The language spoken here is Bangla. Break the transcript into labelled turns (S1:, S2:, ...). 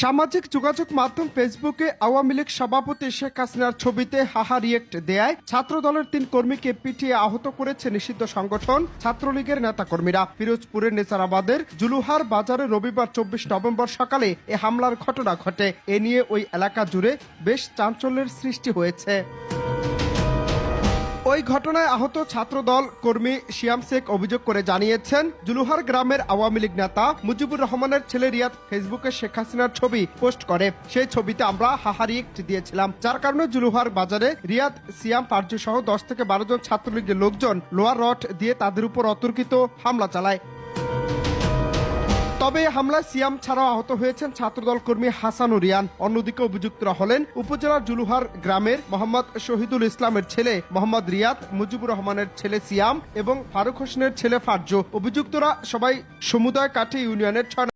S1: সামাজিক যোগাযোগ মাধ্যম ফেসবুকে আওয়ামী লীগ সভাপতি শেখ হাসিনার ছবিতে হাহা রিয়েক্ট দেয় ছাত্র দলের তিন কর্মীকে পিটিয়ে আহত করেছে নিষিদ্ধ সংগঠন ছাত্রলীগের নেতাকর্মীরা। পিরোজপুরের নেচারাবাদের জুলুহার বাজারে রবিবার চব্বিশ নভেম্বর সকালে এ হামলার ঘটনা ঘটে। এ নিয়ে ওই এলাকা জুড়ে বেশ চাঞ্চল্যের সৃষ্টি হয়েছে। ওই ঘটনায় আহত ছাত্রদল কর্মী শিয়াম শেখ অভিযোগ করে জানিয়েছেন, জুলুহার গ্রামের আওয়ামী লীগ নেতা মুজিবুর রহমানের ছেলে রিয়াদ ফেসবুকে শেখ হাসিনার ছবি পোস্ট করে। সেই ছবিতে আমরা হাহারি একটি দিয়েছিলাম। যার কারণে জুলুহার বাজারে রিয়াদ সিয়াম পার্জু সহ দশ থেকে বারো জন ছাত্রলীগের লোকজন লোয়ার রড দিয়ে তাদের উপর অতর্কিত হামলা চালায়। তবে হামলায় সিয়াম ছাড়াও আহত হয়েছেন ছাত্রদল কর্মী হাসান রিয়ান। অন্যদিকে অভিযুক্তরা হলেন উপজেলার জুলুহার গ্রামের মোহাম্মদ শহীদুল ইসলামের ছেলে মোহাম্মদ রিয়াদ, মুজিবুর রহমানের ছেলে সিয়াম এবং ফারুক হোসেনের ছেলে ফারজু। অভিযুক্তরা সবাই সমুদায় কাঠি ইউনিয়নের ছয়